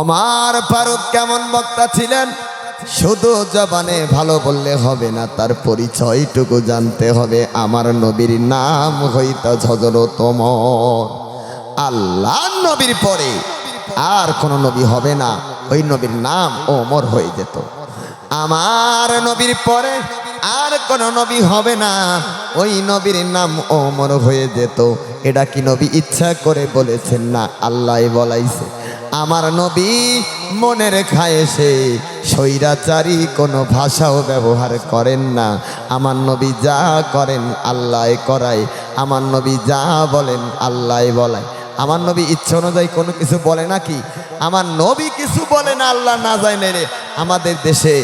আমার ফারুক কেমন বক্তা ছিলেন? শুধু জবানে ভালো বললে হবে না, তার পরিচয়টুকু জানতে হবে। আমার নবীর নাম হইত ঝজরতম আল্লাহ নবীর পরে আর কোনো নবী হবে না, ওই নবীর নাম ওমর হয়ে যেত। আমার নবীর পরে আর কোনো নবী হবে না, ওই নবীর নাম ওমর হয়ে যেত। এটা কি নবী ইচ্ছা করে বলেছেন না? আল্লাহ বলাইছে। আমার নবী মনের খায়েসে স্বৈরাচারী, কোনো ভাষাও ব্যবহার করেন না। আমার নবী যা করেন আল্লাহ করায় আমার নবী যা বলেন আল্লাহ বলায়। আমার নবী ইচ্ছে অনুযায়ী কোনো কিছু বলে নাকি? আমার নবী কিছু বলে না, আল্লাহ না যায় না রে। আমাদের দেশে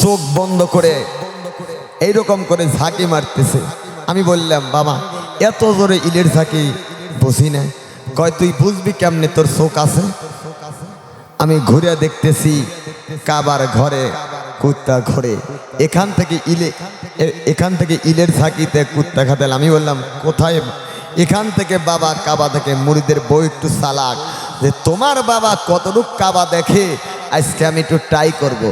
চোখ বন্ধ করে এইরকম করে ঝাঁকি মারতেছে। আমি বললাম, বাবা, এত জোরে ইলের ঝাঁকি বুঝি না কয়, তুই বুঝবি কেমনে তোর শোক আছে? আমি ঘুরে দেখতেছি কাবার ঘরে কুত্তা ঘরে। এখান থেকে ইলে এখান থেকে ইলের ঝাঁকিতে কুত্তা খাতেল আমি বললাম, কোথায়? এখান থেকে বাবা কাবা থেকে মুড়িদের বই একটু চালাক যে তোমার বাবা কতটুক কাবা দেখে, আজকে আমি একটু ট্রাই করব।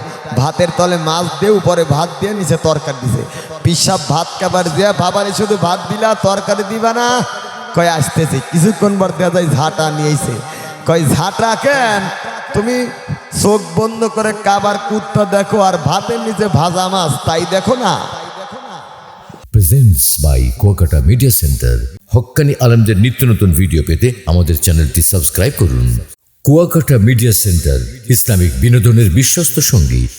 ভাতের তলে মাছ দিয়ে উপরে ভাত দিয়ে নিচে তরকারি দিছে। পিসাব ভাত কাবার দিয়া বাবারে শুধু ভাত দিলা, তরকারি দিবা না। কয় আসতেছে, কিছুক্ষণ পর দেওয়া যায় ঝাঁটা নিয়েছে। কয়, ঝাঁটা কেন? তুমি চোখ বন্ধ করে কাবার কুত্তা দেখো আর ভাতের নিচে ভাজা মাছ, তাই দেখো না? Presents by Kuakata media centre Haqqani আলমদের নিত্য নতুন ভিডিও পেতে আমাদের চ্যানেলটি সাবস্ক্রাইব করুন। কুয়াকাটা মিডিয়া সেন্টার ইসলামিক বিনোদনের বিশ্বস্ত সঙ্গী।